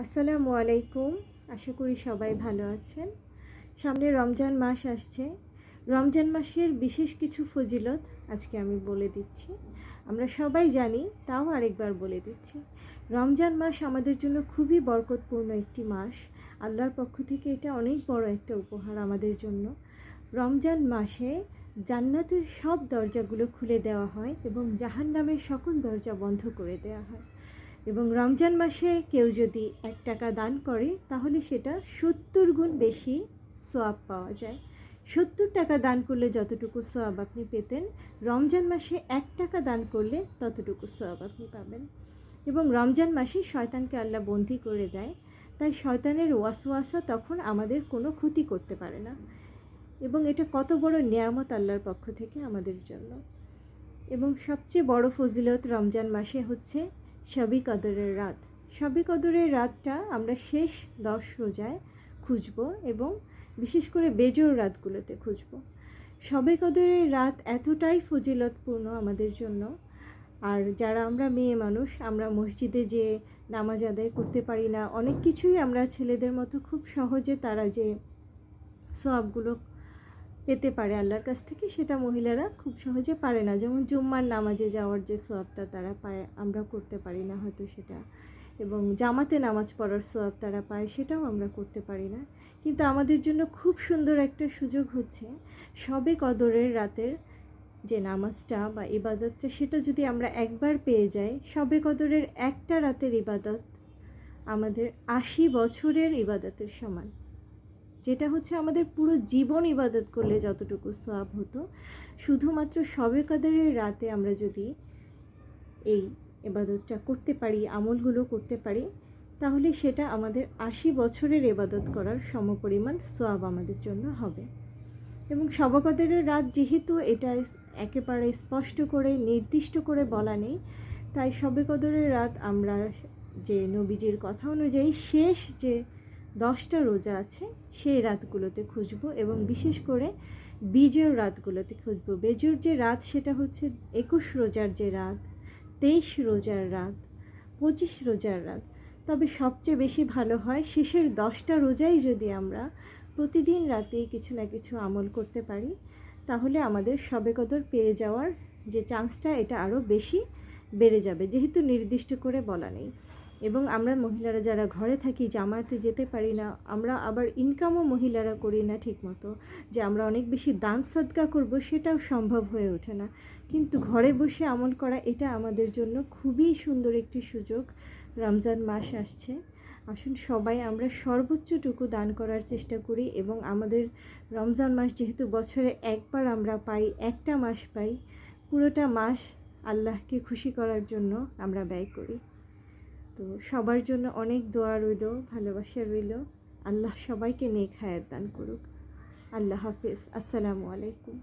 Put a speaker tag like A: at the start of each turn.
A: আসসালামু আলাইকুম। আশা করি সবাই ভালো আছেন। সামনে রমজান মাস আসছে। রমজান মাসের বিশেষ কিছু ফজিলত আজকে আমি বলে দিচ্ছি। আমরা সবাই জানি, তাও আরেকবার বলে দিচ্ছি, রমজান মাস আমাদের জন্য খুবই বরকতপূর্ণ একটি মাস। আল্লাহর পক্ষ থেকে এটা অনেক বড় একটা উপহার আমাদের জন্য। রমজান মাসে জান্নাতের সব দরজাগুলো খুলে দেওয়া হয় এবং জাহান্নামের সকল দরজা বন্ধ করে দেওয়া হয়। এবং রমজান মাসে কেউ যদি এক টাকা দান করে, তাহলে সেটা সত্তর গুণ বেশি সোয়াব পাওয়া যায়। সত্তর টাকা দান করলে যতটুকু সোয়াব আপনি পেতেন, রমজান মাসে এক টাকা দান করলে ততটুকু সোয়াব আপনি পাবেন। এবং রমজান মাসে শয়তানকে আল্লাহ বন্দি করে দেয়, তাই শয়তানের ওয়াসওয়াসা তখন আমাদের কোনো ক্ষতি করতে পারে না। এবং এটা কত বড় নিয়ামত আল্লাহর পক্ষ থেকে আমাদের জন্য। এবং সবচেয়ে বড় ফজিলত রমজান মাসে হচ্ছে শবি কদরের রাত। শবি কদরের রাতটা আমরা শেষ দশ রোজায় খুঁজব এবং বিশেষ করে বেজোর রাতগুলোতে খুঁজব। শবে কদরের রাত এতটাই ফজিলতপূর্ণ আমাদের জন্য। আর যারা আমরা মেয়ে মানুষ, আমরা মসজিদে যে নামাজ আদায় করতে পারি না, অনেক কিছুই আমরা ছেলেদের মতো খুব সহজে তারা যে সবগুলো পেতে পারে আল্লাহর কাছ থেকে, সেটা মহিলারা খুব সহজে পারে না। যেমন জুম্মার নামাজে যাওয়ার যে সোয়াবটা তারা পায় আমরা করতে পারি না হয়তো সেটা। এবং জামাতে নামাজ পড়ার সোয়াব তারা পায়, সেটাও আমরা করতে পারি না। কিন্তু আমাদের জন্য খুব সুন্দর একটা সুযোগ হচ্ছে, সবে কদরের রাতের যে নামাজটা বা ইবাদতটা, সেটা যদি আমরা একবার পেয়ে যাই, সবে কদরের একটা রাতের ইবাদত আমাদের আশি বছরের ইবাদতের সমান। যেটা হচ্ছে আমাদের পুরো জীবন ইবাদত করলে যতটুকু সওয়াব হতো। শুধুমাত্র সবে কাদারের রাতে আমরা যদি এই এবাদতটা করতে পারি, আমলগুলো করতে পারি, তাহলে সেটা আমাদের আশি বছরের এবাদত করার সমপরিমাণ সোয়াব আমাদের জন্য হবে। এবং সবকদরের রাত যেহেতু এটা একেবারে স্পষ্ট করে, নির্দিষ্ট করে বলা নেই, তাই সবে কদরের রাত আমরা যে নবীজির কথা অনুযায়ী শেষ যে দশটা রোজা আছে, সেই রাতগুলোতে খুঁজবো এবং বিশেষ করে বীজের রাতগুলোতে খুঁজবো। বেজোর যে রাত, সেটা হচ্ছে একুশ রোজার যে রাত, তেইশ রোজার রাত, পঁচিশ রোজার রাত। তবে সবচেয়ে বেশি ভালো হয় শেষের দশটা রোজাই যদি আমরা প্রতিদিন রাতে কিছু না কিছু আমল করতে পারি, তাহলে আমাদের সবে কদর পেয়ে যাওয়ার যে চান্সটা, এটা আরও বেশি বেড়ে যাবে, যেহেতু নির্দিষ্ট করে বলা নেই। এবং আমরা মহিলারা যারা ঘরে থাকি জামাতে যেতে পারি না, আমরা আবার ইনকামও মহিলারা করি না ঠিকমতো। যে আমরা অনেক বেশি দান সদকা করব সেটাও সম্ভব হয়ে ওঠে না। কিন্তু ঘরে বসে আমল করা এটা আমাদের জন্য খুবই সুন্দর একটি সুযোগ। রমজান মাস আসছে। আসুন সবাই আমরা সর্বোচ্চটুকু দান করার চেষ্টা করি এবং আমাদের রমজান মাস যেহেতু বছরে একবার আমরা পাই, একটা মাস পাই, পুরোটা মাস আল্লাহকে খুশি করার জন্য আমরা ব্যয় করি। তো সবার জন্য অনেক দোয়া রইল, ভালোবাসা রইল। আল্লাহ সবাইকে নেক হায়াত দান করুক। আল্লাহ হাফিজ। আসসালামু আলাইকুম।